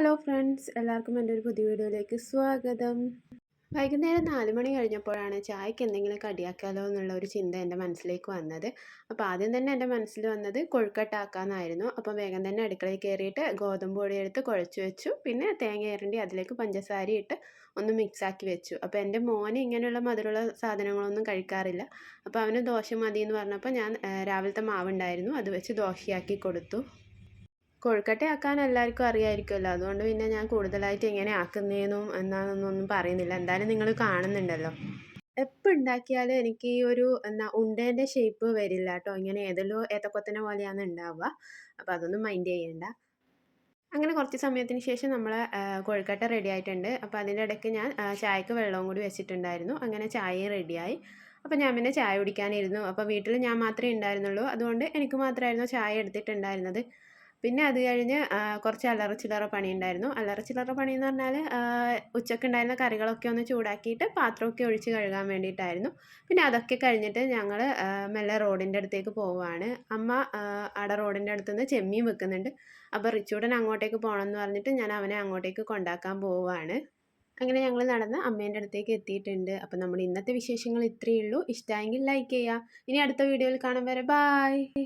Hello friends എല്ലാവർക്കും എന്റെ ഒരു പുതിയ വീഡിയോയിലേക്ക് സ്വാഗതം. വൈകുന്നേരം നാല് മണി കഴിഞ്ഞപ്പോഴാണ് ചായക്ക് എന്തെങ്കിലും കടിയാക്കാലോ എന്നുള്ള ഒരു ചിന്ത എന്റെ മനസ്സിലേക്ക് വന്നത്. അപ്പോൾ ആദ്യം തന്നെ എന്റെ മനസ്സിൽ വന്നത് കൊഴുക്കട്ടാക്കാമെന്നായിരുന്നു അപ്പോൾ വേഗം തന്നെ അടുക്കളയിൽ കയറിയിട്ട് ഗോതമ്പ് പൊടി എടുത്ത് കുഴച്ച് വെച്ചു. പിന്നെ തേങ്ങ ഇരണ്ടി അതിലേക്ക് പഞ്ചസാര ഇട്ട് ഒന്ന് മിക്സാക്കി വെച്ചു. അപ്പോൾ എന്റെ മോന് ഇങ്ങനെയുള്ള മധുരമുള്ള സാധനങ്ങളൊന്നും കഴിക്കാറില്ല. അപ്പോൾ അവന് ദോശ മതി എന്ന് പറഞ്ഞപ്പോൾ ഞാൻ രാവിലത്തെ മാവുണ്ടായിരുന്നു. അത് വെച്ച് ദോശയാക്കി കൊടുത്തു. കൊഴുക്കട്ട ആക്കാൻ എല്ലാവർക്കും അറിയാമായിരിക്കുമല്ലോ അതുകൊണ്ട് പിന്നെ ഞാൻ കൂടുതലായിട്ട് എങ്ങനെ ആക്കുന്നതെന്നും എന്നാണെന്നൊന്നും പറയുന്നില്ല. എന്തായാലും നിങ്ങൾ കാണുന്നുണ്ടല്ലോ. എപ്പോൾ ഉണ്ടാക്കിയാലും എനിക്ക് ഈ ഒരു എന്താ ഉണ്ടേന്റെ ഷേപ്പ് വരില്ല കേട്ടോ. ഇങ്ങനെ ഏതെല്ലോ ഏത്തക്കൊത്തനെ പോലെയാണ് ഉണ്ടാവുക. അപ്പോൾ അതൊന്നും മൈൻഡ് ചെയ്യണ്ട. അങ്ങനെ കുറച്ച് സമയത്തിന് ശേഷം നമ്മൾ കൊഴുക്കട്ട റെഡി ആയിട്ടുണ്ട്. അപ്പോൾ അതിന്റെ ഇടയ്ക്ക് ഞാൻ ചായക്ക് വെള്ളവും കൂടി വെച്ചിട്ടുണ്ടായിരുന്നു. അങ്ങനെ ചായയും റെഡിയായി അപ്പോൾ ഞാൻ പിന്നെ ചായ കുടിക്കാനിരുന്നു. അപ്പോൾ വീട്ടിൽ ഞാൻ മാത്രമേ ഉണ്ടായിരുന്നുള്ളൂ. അതുകൊണ്ട് എനിക്ക് മാത്രമായിരുന്നു ചായ എടുത്തിട്ടുണ്ടായിരുന്നത്. പിന്നെ അത് കഴിഞ്ഞ് കുറച്ച് ഉണ്ടായിരുന്നു അല്ലറ ചില്ലറ പണി എന്ന് പറഞ്ഞാൽ ഉച്ചയ്ക്ക് ഉണ്ടായിരുന്ന കറികളൊക്കെ ഒന്ന് ചൂടാക്കിയിട്ട് പാത്രമൊക്കെ ഒഴിച്ച് കഴുകാൻ വേണ്ടിയിട്ടായിരുന്നു. പിന്നെ അതൊക്കെ കഴിഞ്ഞിട്ട് ഞങ്ങൾ മെല്ലെ റോഡിന്റെ അടുത്തേക്ക് പോവുകയാണ്. അമ്മ അവിടെ റോഡിന്റെ അടുത്തുനിന്ന് ചെമ്മീൻ വെക്കുന്നുണ്ട്. അപ്പോൾ റിച്ചൂടൻ അങ്ങോട്ടേക്ക് പോകണം എന്ന് പറഞ്ഞിട്ട് ഞാൻ അവനെ അങ്ങോട്ടേക്ക് കൊണ്ടാക്കാൻ പോവുകയാണ്. അങ്ങനെ ഞങ്ങൾ നടന്ന് അമ്മേന്റെ അടുത്തേക്ക് എത്തിയിട്ടുണ്ട്. അപ്പോൾ നമ്മുടെ ഇന്നത്തെ വിശേഷങ്ങൾ ഇത്രയേ ഉള്ളൂ. ഇഷ്ടമായെങ്കിൽ ലൈക്ക് ചെയ്യുക. ഇനി അടുത്ത വീഡിയോയിൽ കാണാൻ വരെ. ബായ്